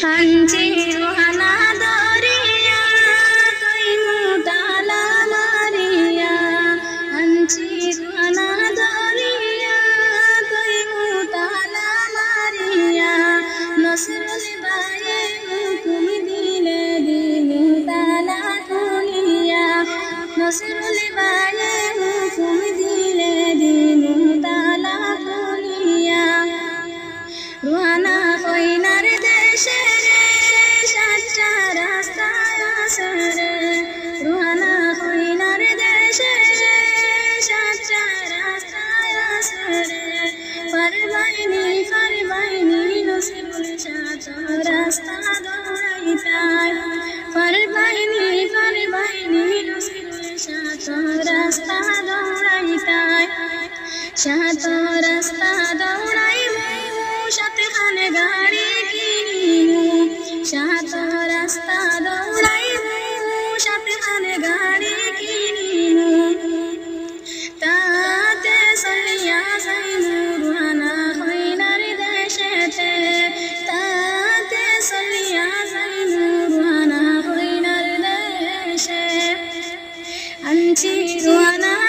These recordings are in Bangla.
Thank you. রাস্তা দৌড়াই তার পর বাহিনী পর বাহিনী সাত রাস্তা দৌড়াই তার সাত রাস্তা দৌড়াই সাত খানে গাড়ি কিনি সাত রাস্তা দৌড়াই সাত খানে গাড়ি 记住那。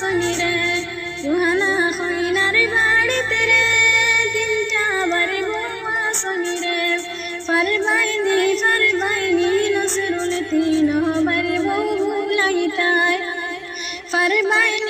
সনির সুহানা হইনার বাড়িতে রে দিনটা বারে বৌমা সনির ফারবাইনি ফারবাইনি নসরুল তিন বারে বউ লাগিতায় ফারবাইনি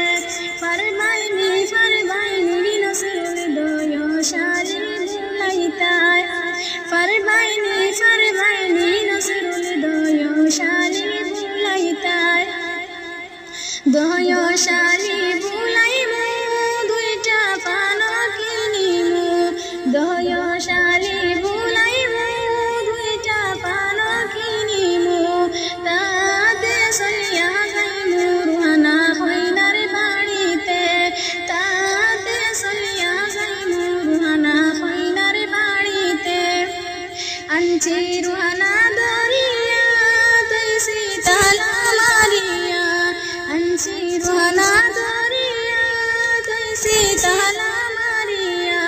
सहला मारिया